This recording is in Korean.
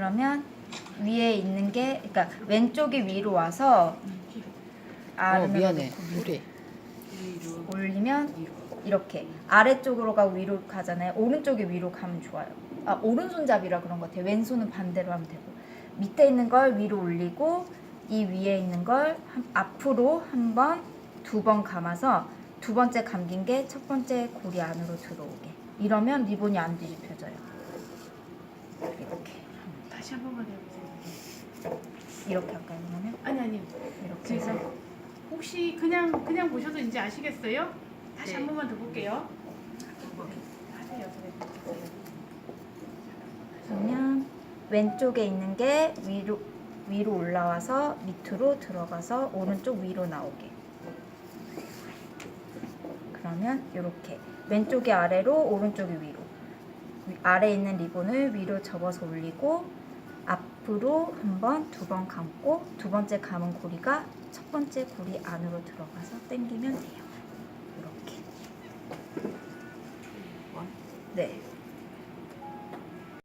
그러면 위에 있는 게 그러니까 왼쪽이 위로 와서 어 아래로 미안해 우리 올리면. 이렇게 아래쪽으로 가 위로 가잖아요. 오른쪽이 위로 가면 좋아요. 아 오른손잡이라 그런 것 같아요. 왼손은 반대로 하면 되고 밑에 있는 걸 위로 올리고 이 위에 있는 걸 한- 앞으로 한 번, 두 번 감아서 두 번째 감긴 게 첫 번째 고리 안으로 들어오게. 이러면 리본이 안 뒤집혀져요. 이렇게 다시 한 번만 해보세요. 이렇게 할까요 그러면? 아니 아니. 이렇게 해서 혹시 그냥 그냥 보셔도 이제 아시겠어요? 다시 네. 한 번만 더 볼게요. 하세요. 그러면 왼쪽에 있는 게 위로 위로 올라와서 밑으로 들어가서 오른쪽 위로 나오게. 그러면 이렇게 왼쪽이 아래로 오른쪽이 위로. 위- 아래에 있는 리본을 위로 접어서 올리고 앞으로 한 번, 두 번 감고 두 번째 감은 고리가 첫 번째 고리 안으로 들어가서 당기면 돼요. 이렇게. 네.